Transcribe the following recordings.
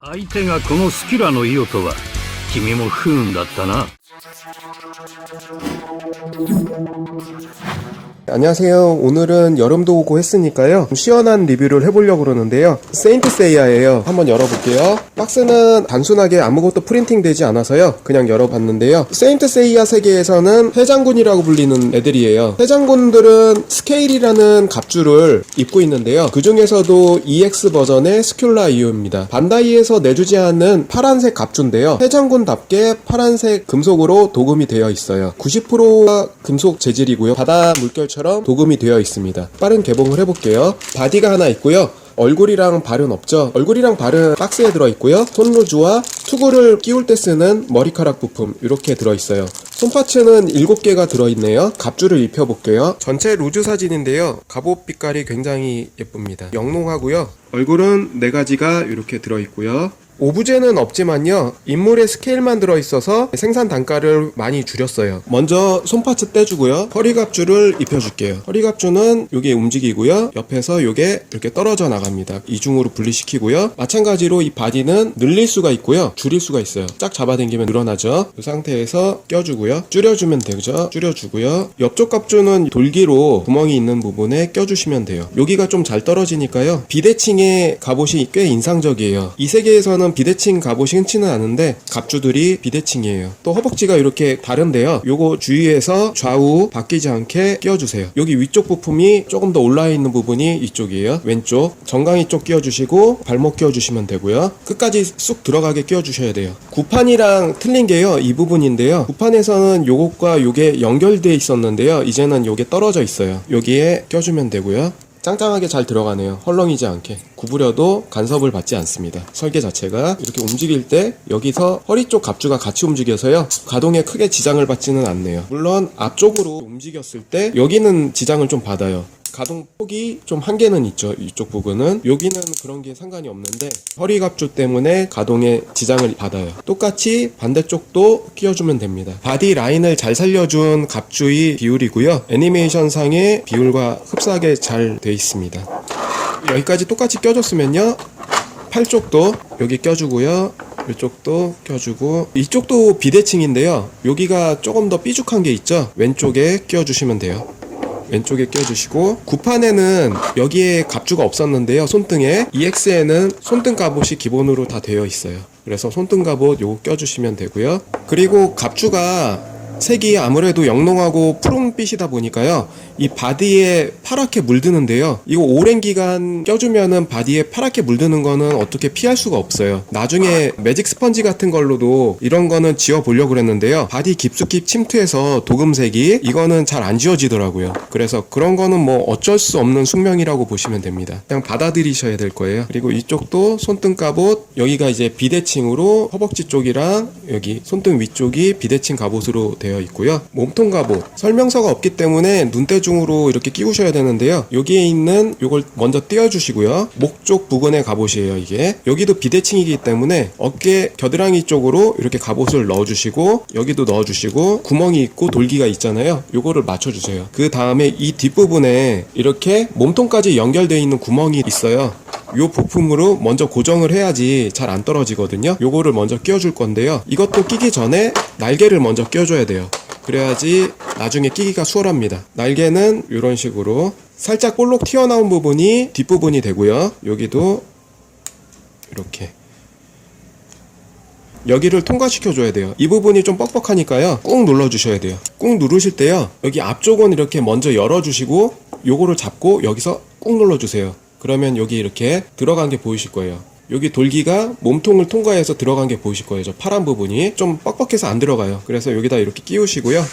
相手がこのスキラのイオとは君も不運だったな。 안녕하세요. 오늘은 여름도 오고 했으니까요. 좀 시원한 리뷰를 해보려고 그러는데요. 세인트 세이야예요. 한번 열어볼게요. 박스는 단순하게 아무것도 프린팅 되지 않아서요. 그냥 열어봤는데요. 세인트 세이야 세계에서는 해장군이라고 불리는 애들이에요. 해장군들은 스케일이라는 갑주를 입고 있는데요. 그 중에서도 EX 버전의 스큘라 이오입니다. 반다이에서 내주지 않는 파란색 갑주인데요. 해장군답게 파란색 금속으로 도금이 되어 있어요. 90%가 금속 재질이고요. 바다 물결처럼 도금이 되어 있습니다. 빠른 개봉을 해볼게요. 바디가 하나 있고요. 얼굴이랑 발은 없죠. 얼굴이랑 발은 박스에 들어있고요. 손루즈와 투구를 끼울 때 쓰는 머리카락 부품 이렇게 들어있어요. 손파츠는 7개가 들어있네요. 갑주를 입혀볼게요. 전체 루즈 사진인데요. 갑옷 빛깔이 굉장히 예쁩니다. 영롱하고요. 얼굴은 4가지가 이렇게 들어있고요. 오브제는 없지만요. 인물의 스케일만 들어있어서 생산 단가를 많이 줄였어요. 먼저 손파츠 떼주고요. 허리갑주를 입혀줄게요. 허리갑주는 이게 움직이고요. 옆에서 이게 이렇게 떨어져 나갑니다. 이중으로 분리시키고요. 마찬가지로 이 바디는 늘릴 수가 있고요. 줄일 수가 있어요. 쫙 잡아당기면 늘어나죠. 이 상태에서 껴주고요. 줄여주면 되죠. 줄여주고요. 옆쪽 갑주는 돌기로 구멍이 있는 부분에 껴주시면 돼요. 여기가 좀 잘 떨어지니까요. 비대칭의 갑옷이 꽤 인상적이에요. 이 세계에서는 비대칭 갑옷이 흔치는 않은데 갑주들이 비대칭이에요. 또 허벅지가 이렇게 다른데요. 요거 주의해서 좌우 바뀌지 않게 끼워주세요. 여기 위쪽 부품이 조금 더 올라와 있는 부분이 이쪽이에요. 왼쪽 정강이 쪽 끼워주시고 발목 끼워주시면 되고요. 끝까지 쑥 들어가게 끼워주셔야 돼요. 구판이랑 틀린 게요. 이 부분인데요. 구판에서는 요것과 요게 연결돼 있었는데요. 이제는 요게 떨어져 있어요. 여기에 껴주면 되고요. 짱짱하게 잘 들어가네요. 헐렁이지 않게. 구부려도 간섭을 받지 않습니다. 설계 자체가 이렇게 움직일 때 여기서 허리 쪽 갑주가 같이 움직여서요. 가동에 크게 지장을 받지는 않네요. 물론 앞쪽으로 움직였을 때 여기는 지장을 좀 받아요. 가동 폭이 좀 한계는 있죠. 이쪽 부분은 여기는 그런 게 상관이 없는데 허리 갑주 때문에 가동에 지장을 받아요. 똑같이 반대쪽도 끼워주면 됩니다. 바디 라인을 잘 살려준 갑주의 비율이고요. 애니메이션 상의 비율과 흡사하게 잘 돼 있습니다. 여기까지 똑같이 껴줬으면요. 팔 쪽도 여기 껴주고요. 이쪽도 껴주고 이쪽도 비대칭인데요. 여기가 조금 더 삐죽한 게 있죠. 왼쪽에 껴주시면 돼요. 왼쪽에 껴주시고 구판에는 여기에 갑주가 없었는데요. 손등에 EX에는 손등 갑옷이 기본으로 다 되어 있어요. 그래서 손등 갑옷 요거 껴주시면 되고요. 그리고 갑주가 색이 아무래도 영롱하고 푸른빛이다 보니까요. 이 바디에 파랗게 물드는데요. 이거 오랜 기간 껴주면은 바디에 파랗게 물드는 거는 어떻게 피할 수가 없어요. 나중에 매직 스펀지 같은 걸로도 이런 거는 지워 보려고 그랬는데요. 바디 깊숙이 침투해서 도금색이 이거는 잘 안 지워지더라고요. 그래서 그런 거는 뭐 어쩔 수 없는 숙명이라고 보시면 됩니다. 그냥 받아들이셔야 될 거예요. 그리고 이쪽도 손등 갑옷 여기가 이제 비대칭으로 허벅지 쪽이랑 여기 손등 위쪽이 비대칭 갑옷으로 되어 있고요. 몸통 갑옷 설명서가 없기 때문에 눈대중으로 이렇게 끼우셔야 되는데요. 여기에 있는 이걸 먼저 띄워주시고요. 목 쪽 부근의 갑옷이에요 이게. 여기도 비대칭이기 때문에 어깨 겨드랑이 쪽으로 이렇게 갑옷을 넣어주시고 여기도 넣어주시고 구멍이 있고 돌기가 있잖아요. 요거를 맞춰주세요. 그 다음에 이 뒷부분에 이렇게 몸통까지 연결되어 있는 구멍이 있어요 요 부품으로 먼저 고정을 해야지 잘 안 떨어지거든요. 요거를 먼저 끼워줄 건데요. 이것도 끼기 전에 날개를 먼저 끼워줘야 돼요. 그래야지 나중에 끼기가 수월합니다. 날개는 이런 식으로 살짝 볼록 튀어나온 부분이 뒷부분이 되고요. 여기도 이렇게. 여기를 통과시켜 줘야 돼요. 이 부분이 좀 뻑뻑하니까요. 꾹 눌러 주셔야 돼요. 꾹 누르실 때요. 여기 앞쪽은 이렇게 먼저 열어 주시고 요거를 잡고 여기서 꾹 눌러 주세요 그러면 여기 이렇게 들어간 게 보이실 거예요. 여기 돌기가 몸통을 통과해서 들어간 게 보이실 거예요. 저 파란 부분이 좀 뻑뻑해서 안 들어가요. 그래서 여기다 이렇게 끼우시고요.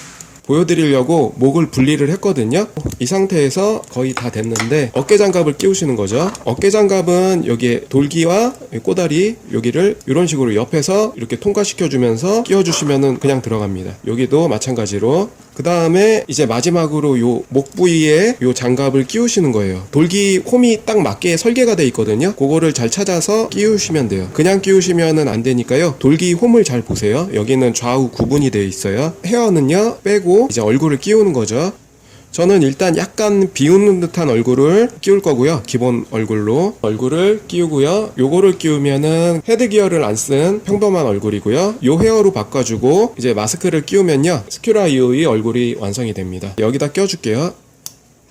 보여드리려고 목을 분리를 했거든요. 이 상태에서 거의 다 됐는데 어깨 장갑을 끼우시는 거죠. 어깨 장갑은 여기에 돌기와 꼬다리 여기를 이런 식으로 옆에서 이렇게 통과시켜 주면서 끼워 주시면은 그냥 들어갑니다. 여기도 마찬가지로 그 다음에 이제 마지막으로 요 목 부위에 요 장갑을 끼우시는 거예요. 돌기 홈이 딱 맞게 설계가 돼 있거든요. 그거를 잘 찾아서 끼우시면 돼요. 그냥 끼우시면은 안 되니까요. 돌기 홈을 잘 보세요. 여기는 좌우 구분이 되어 있어요. 헤어는요 빼고 이제 얼굴을 끼우는 거죠 저는 일단 약간 비웃는 듯한 얼굴을 끼울 거고요. 기본 얼굴로 얼굴을 끼우고요. 요거를 끼우면은 헤드 기어를 안 쓴 평범한 얼굴이고요. 요 헤어로 바꿔주고 이제 마스크를 끼우면요. 스큐라 이오의 얼굴이 완성이 됩니다. 여기다 껴줄게요.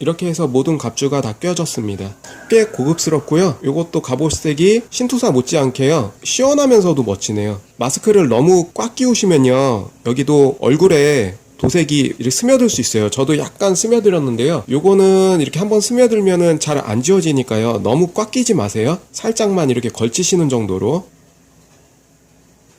이렇게 해서 모든 갑주가 다 껴졌습니다. 꽤 고급스럽고요. 이것도 갑옷색이 신투사 못지않게요. 시원하면서도 멋지네요. 마스크를 너무 꽉 끼우시면요. 여기도 얼굴에 도색이 이렇게 스며들 수 있어요. 저도 약간 스며들었는데요. 요거는 이렇게 한번 스며들면은 잘 안 지워지니까요. 너무 꽉 끼지 마세요. 살짝만 이렇게 걸치시는 정도로.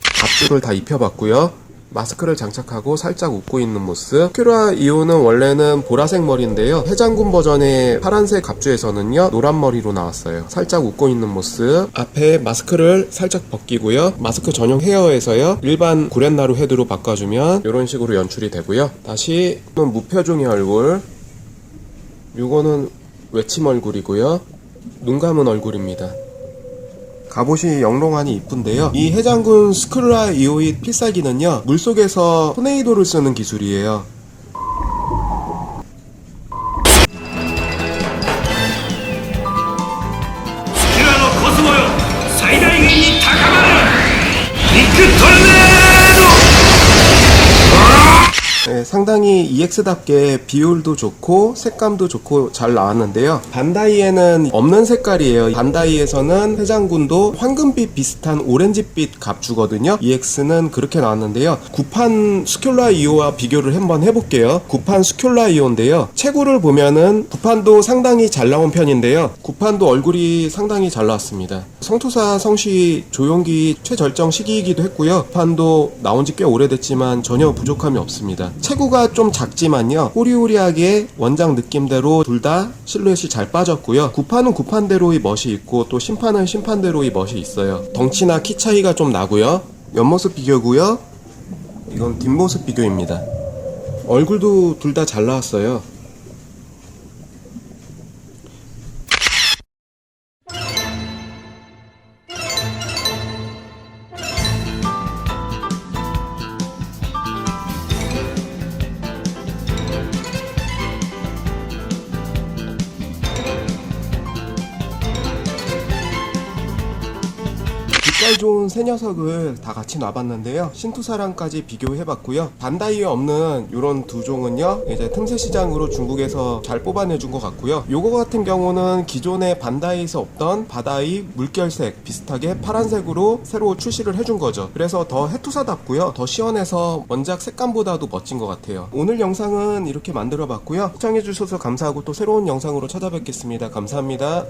갑주를 다 입혀봤고요. 마스크를 장착하고 살짝 웃고 있는 모습. 큐라 이오는 원래는 보라색 머리인데요. 해장군 버전의 파란색 갑주에서는요, 노란 머리로 나왔어요. 살짝 웃고 있는 모습. 앞에 마스크를 살짝 벗기고요. 마스크 전용 헤어에서요, 일반 구렛나루 헤드로 바꿔주면 이런 식으로 연출이 되고요. 다시 무표정의 얼굴. 요거는 외침 얼굴이고요. 눈 감은 얼굴입니다. 갑옷이 영롱하니 이쁜데요. 이 해장군 스크라 이오이 필살기는요. 물속에서 토네이도를 쓰는 기술이에요. 상당히 EX답게 비율도 좋고 색감도 좋고 잘 나왔는데요. 반다이에는 없는 색깔이에요. 반다이에서는 해장군도 황금빛 비슷한 오렌지빛 갑주거든요. EX는 그렇게 나왔는데요. 구판 스큘라 이오와 비교를 한번 해볼게요. 구판 스큘라 이오인데요. 체구를 보면은 구판도 상당히 잘 나온 편인데요. 구판도 얼굴이 상당히 잘 나왔습니다. 성투사 성시 조용기 최절정 시기이기도 했고요. 구판도 나온 지 꽤 오래됐지만 전혀 부족함이 없습니다. 체 구가 좀 작지만요. 호리호리하게 원작 느낌대로 둘 다 실루엣이 잘 빠졌고요. 구판은 구판대로의 멋이 있고 또 심판은 심판대로의 멋이 있어요. 덩치나 키 차이가 좀 나고요. 옆모습 비교고요. 이건 뒷모습 비교입니다. 얼굴도 둘 다 잘 나왔어요. 빛깔 좋은 새 녀석을 다 같이 놔봤는데요. 신투사랑까지 비교해봤고요. 반다이에 없는 이런 두 종은요. 이제 틈새 시장으로 중국에서 잘 뽑아내준 것 같고요. 요거 같은 경우는 기존의 반다이에서 없던 바다의 물결색 비슷하게 파란색으로 새로 출시를 해준 거죠. 그래서 더 해투사답고요. 더 시원해서 원작 색감보다도 멋진 것 같아요. 오늘 영상은 이렇게 만들어봤고요. 시청해주셔서 감사하고 또 새로운 영상으로 찾아뵙겠습니다. 감사합니다.